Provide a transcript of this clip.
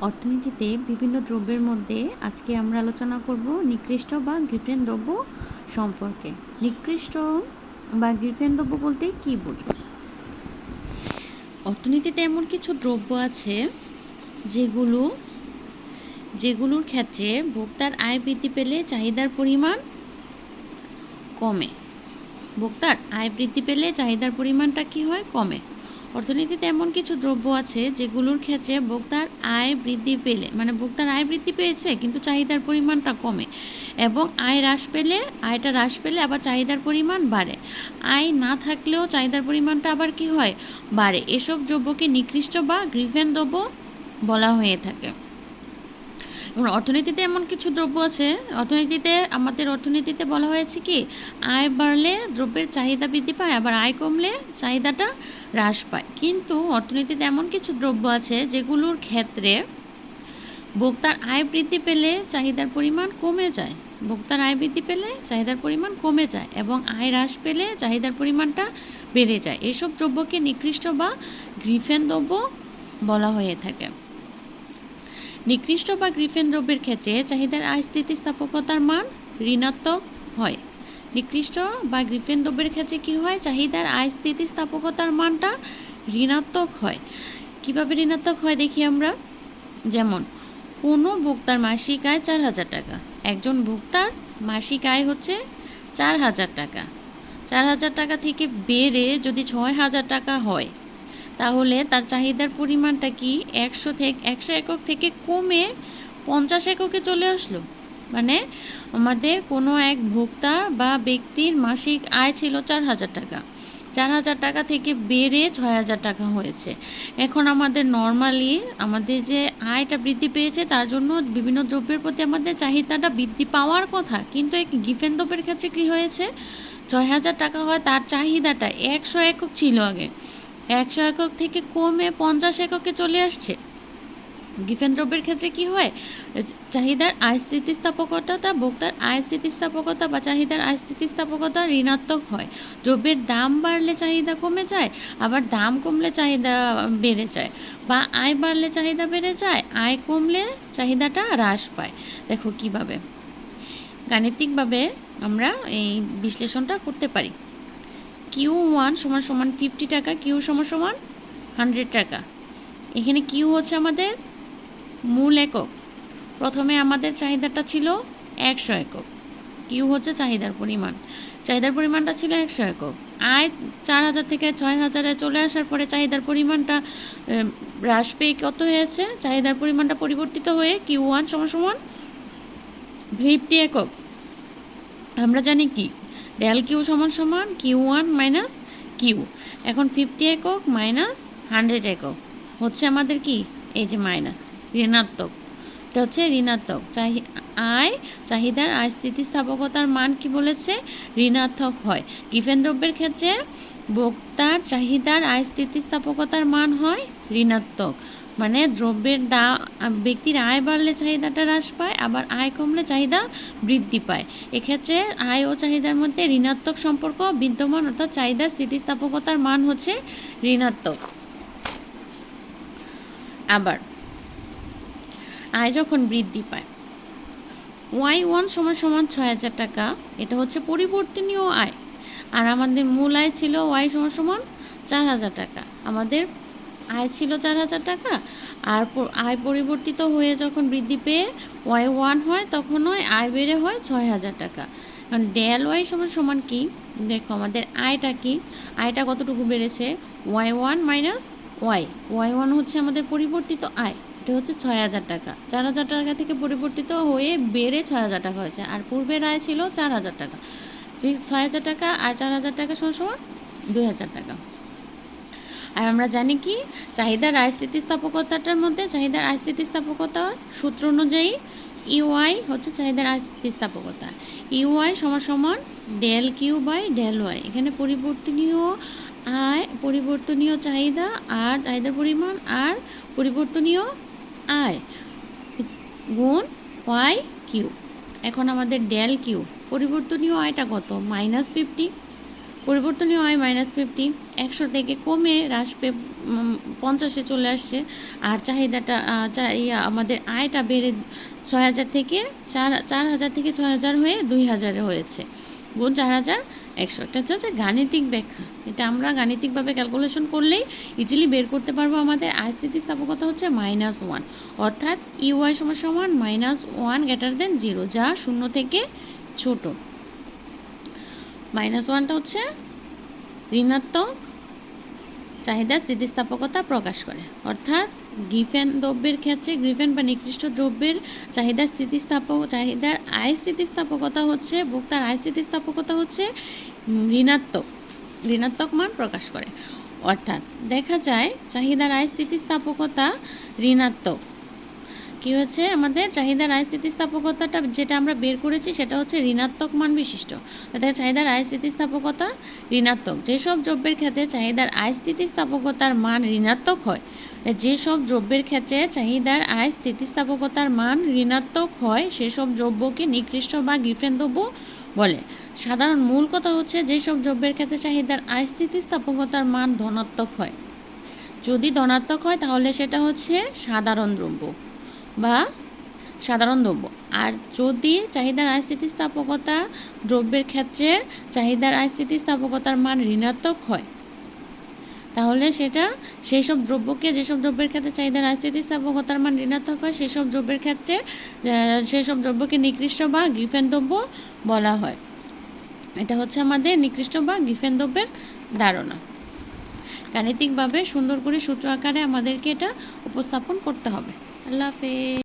অর্থনীতিতে বিভিন্ন দ্রব্যের মধ্যে আজকে আমরা আলোচনা করব নিকৃষ্ট বা গ্রিফেন দ্রব্য সম্পর্কে। নিকৃষ্ট বা গ্রিফেন দ্রব্য বলতে কি বুঝো? অর্থনীতিতে এমন কিছু দ্রব্য আছে যেগুলো, যেগুলোর ক্ষেত্রে ভোক্তার আয় বৃদ্ধি পেলে চাহিদার পরিমাণ কমে। ভোক্তার আয় বৃদ্ধি পেলে চাহিদার পরিমাণটা কি হয়? কমে। অর্থনীতিতে এমন কিছু দ্রব্য আছে যেগুলোর ক্ষেত্রে ভোক্তার আয় বৃদ্ধি পেলে মানে ভোক্তার আয় বৃদ্ধি পেয়েছে, কিন্তু চাহিদার পরিমাণটা কমে। এবং আয় হ্রাস পেলে, আয়টা হ্রাস পেলে আবার চাহিদার পরিমাণ বাড়ে। আয় না থাকলেও চাহিদার পরিমাণটা আবার কি হয়? বাড়ে। এসব দ্রব্যকে নিকৃষ্ট বা গ্রিভেন দ্রব্য বলা হয়ে থাকে। এবং অর্থনীতিতে এমন কিছু দ্রব্য আছে, অর্থনীতিতে আমাদের অর্থনীতিতে বলা হয়েছে কি, আয় বাড়লে দ্রব্যের চাহিদা বৃদ্ধি পায়, আবার আয় কমলে চাহিদাটা হ্রাস পায়। কিন্তু অর্থনীতিতে এমন কিছু দ্রব্য আছে যেগুলোর ক্ষেত্রে ভোক্তার আয় বৃদ্ধি পেলে চাহিদার পরিমাণ কমে যায়। ভোক্তার আয় বৃদ্ধি পেলে চাহিদার পরিমাণ কমে যায় এবং আয় হ্রাস পেলে চাহিদার পরিমাণটা বেড়ে যায়। এসব দ্রব্যকে নিকৃষ্ট বা গ্রিফেন দ্রব্য বলা হয়ে থাকে। নিকৃষ্ট বা গ্রিফেন দ্রব্যের ক্ষেত্রে চাহিদার স্থিতিস্থাপকতার মান ঋণাত্মক হয়। নিকৃষ্ট বা গ্রিফেন দ্রব্যের ক্ষেত্রে কি হয়? চাহিদার স্থিতিস্থাপকতার মানটা ঋণাত্মক হয়। কীভাবে ঋণাত্মক হয় দেখি আমরা? যেমন, কোনো ভোক্তার মাসিক আয় চার হাজার টাকা, একজন ভোক্তার মাসিক আয় হচ্ছে চার হাজার টাকা। চার হাজার টাকা থেকে বেড়ে যদি ছয় হাজার টাকা হয় তাহলে তার চাহিদার পরিমাণটা কি একশো থেকে একশো একক থেকে কমে পঞ্চাশ এককে চলে আসলো? মানে আমাদের কোনো এক ভোক্তা বা ব্যক্তির মাসিক আয় ছিল চার হাজার টাকা। চার হাজার টাকা থেকে বেড়ে ছয় হাজার টাকা হয়েছে। এখন আমাদের নর্মালি আমাদের যে আয়টা বৃদ্ধি পেয়েছে, তার জন্য বিভিন্ন দ্রব্যের প্রতি আমাদের চাহিদাটা বৃদ্ধি পাওয়ার কথা। কিন্তু এই গিফেন দ্রব্যের ক্ষেত্রে কী হয়েছে? ছয় হাজার টাকা হয়, তার চাহিদাটা একশো একক ছিল আগে। একশো একক থেকে কমে পঞ্চাশ এককে চলে আসছে। গিফেন দ্রব্যের ক্ষেত্রে কি হয়? চাহিদার আয় স্থিতিস্থাপকতা ভোক্তার আয় স্থিতিস্থাপকতা বা চাহিদার আয় স্থিতিস্থাপকতা ঋণাত্মক হয়। দ্রব্যের দাম বাড়লে চাহিদা কমে যায়, আবার দাম কমলে চাহিদা বেড়ে যায় বা আয় বাড়লে চাহিদা বেড়ে যায়, আয় কমলে চাহিদাটা হ্রাস পায়। দেখো কীভাবে। গাণিতিকভাবে আমরা এই বিশ্লেষণটা করতে পারি। কিউ ওয়ান সমান সমান ফিফটি টাকা, কিউ সমান সমান হান্ড্রেড টাকা। এখানে কিউ হচ্ছে আমাদের মূল একক। প্রথমে আমাদের চাহিদাটা ছিল একশো একক। কিউ হচ্ছে চাহিদার পরিমাণ। চাহিদার পরিমাণটা ছিল একশো একক। আয় চার হাজার থেকে ছয় হাজারে চলে আসার পরে চাহিদার পরিমাণটা হ্রাস পেয়ে কত হয়েছে? চাহিদার পরিমাণটা পরিবর্তিত হয়ে কিউ ওয়ান সমান সমান ফিফটি একক। আমরা জানি কি? ডেল কিউ সমান সমান কিউ ওয়ান মাইনাস কিউ এখন ফিফটি একক মাইনাস হান্ড্রেড একক। হচ্ছে আমাদের কি? এই যে মাইনাস ঋণাত্মক। এটা হচ্ছে ঋণাত্মক। চাহি আয়, চাহিদার আয়, স্থিতিস্থাপকতার মান কি বলেছে? ঋণাত্মক হয়। গিফেন দ্রব্যের ক্ষেত্রে ভোক্তার চাহিদার আয়, স্থিতিস্থাপকতার মান হয় ঋণাত্মক। মানে দ্রব্যের দা, ব্যক্তির আয় বাড়লে চাহিদাটা হ্রাস পায়, আবার আয় কমলে চাহিদা বৃদ্ধি পায়। এক্ষেত্রে আয় ও চাহিদার মধ্যে ঋণাত্মক সম্পর্ক বিদ্যমান, অর্থাৎ চাহিদার স্থিতিস্থাপকতার মান হচ্ছে ঋণাত্মক। আবার, আয় যখন বৃদ্ধি পায় ওয়াই ওয়ান সমান সমান ছয় হাজার টাকা। এটা হচ্ছে পরিবর্তনীয় আয়। আর আমাদের মূল আয় ছিল ওয়াই সমান সমান চার হাজার টাকা। আমাদের আয় ছিল চার হাজার টাকা। আর আয় পরিবর্তিত হয়ে যখন বৃদ্ধি পেয়ে ওয়াই ওয়ান হয়, তখন ওই আয় বেড়ে হয় ছয় হাজার টাকা। কারণ ডেল ওয়াই সমান সমান কি? দেখো আমাদের আয়টা কি? আয়টা কতটুকু বেড়েছে? Y one minus Y. Y one হচ্ছে আমাদের পরিবর্তিত আয়। এটা হচ্ছে ছয় হাজার টাকা। চার হাজার টাকা থেকে পরিবর্তিত হয়ে বেড়ে ছয় হাজার টাকা হয়েছে। আর পূর্বের আয় ছিল চার হাজার টাকা। সিক্স ছয় হাজার টাকা আর চার হাজার টাকা সমান দুই হাজার টাকা। আর আমরা জানি কি, চাহিদার আয় স্থিতিস্থাপকতাটার মধ্যে চাহিদার আয় স্থিতিস্থাপকতার সূত্র অনুযায়ী ইউআই হচ্ছে চাহিদার আয় স্থিতিস্থাপকতা। ইউআই সমান সমান del Q by del Y এখানে পরিবর্তনীয় আয়, পরিবর্তনীয় চাহিদা আর চাহিদার পরিমাণ আর পরিবর্তনীয় আয় গুণ ওয়াই কিউ। এখন আমাদের ডেল কিউ। পরিবর্তনীয় আয়টা কত? Minus fifty. পরিবর্তনীয় আয় মাইনাস ফিফটি। একশো থেকে কমে হ্রাস উম, পঞ্চাশে চলে আসছে। আর চাহিদাটা আহ, চা- ইয়া, আমাদের আয়টা বেড়ে ছয় হাজার থেকে চার চার হাজার থেকে ছয় হাজার হয়ে দুই হাজারে হয়েছে। গুণ চার হাজার একশো। এটা হচ্ছে গাণিতিক ব্যাখ্যা। এটা আমরা গাণিতিকভাবে ক্যালকুলেশন করলেই ইজিলি বের করতে পারব আমাদের আয় স্থিতিস্থাপকতা হচ্ছে মাইনাস ওয়ান অর্থাৎ ইউআই সমান সমান minus one greater than zero যা শূন্য থেকে ছোট। মাইনাস ওয়ানটা হচ্ছে ঋণাত্মক চাহিদার স্থিতিস্থাপকতা প্রকাশ করে। অর্থাৎ গিফেন দ্রব্যের ক্ষেত্রে গ্রিফেন বা নিকৃষ্ট দ্রব্যের চাহিদার স্থিতিস্থাপক চাহিদার আয় স্থিতিস্থাপকতা হচ্ছে, ভোক্তার আয় স্থিতিস্থাপকতা হচ্ছে ঋণাত্মক ঋণাত্মক মান প্রকাশ করে। অর্থাৎ দেখা যায়, চাহিদার আয় স্থিতিস্থাপকতা ঋণাত্মক। কি হচ্ছে? আমাদের চাহিদার আয় স্থিতিস্থাপকতাটা যেটা আমরা বের করেছি সেটা হচ্ছে ঋণাত্মক মান বিশিষ্ট। অর্থাৎ চাহিদার আয় স্থিতিস্থাপকতা ঋণাত্মক। যেসব দ্রব্যের ক্ষেত্রে চাহিদার আয় স্থিতিস্থাপকতার মান ঋণাত্মক হয়, যেসব দ্রব্যের ক্ষেত্রে চাহিদার আয় স্থিতিস্থাপকতার মান ঋণাত্মক হয়, সেসব দ্রব্যকে নিকৃষ্ট বা গিফেন দ্রব্য বলে। সাধারণ মূল কথা হচ্ছে যেসব দ্রব্যের ক্ষেত্রে চাহিদার আয় স্থিতিস্থাপকতার মান ধনাত্মক হয়। যদি ধনাত্মক হয় তাহলে সেটা হচ্ছে সাধারণ দ্রব্য। বা সাধারণ দ্রব্য। আর যদি চাহিদার স্থিতিস্থাপকতা দ্রব্যের ক্ষেত্রে চাহিদার স্থিতিস্থাপকতার মান ঋণাত্মক হয়, তাহলে সেটা সেই সব দ্রব্যকে যেসব দ্রব্যের ক্ষেত্রে চাহিদার স্থিতিস্থাপকতার মান ঋণাত্মক হয়, সেসব দ্রব্যের ক্ষেত্রে সেসব দ্রব্যকে নিকৃষ্ট বা গিফেন দ্রব্য বলা হয়। এটা হচ্ছে আমাদের নিকৃষ্ট বা গিফেন দ্রব্যের ধারণা। গাণিতিকভাবে সুন্দর করে সূত্র আকারে আমাদেরকে এটা উপস্থাপন করতে হবে। আল্লাহ হাফেজ।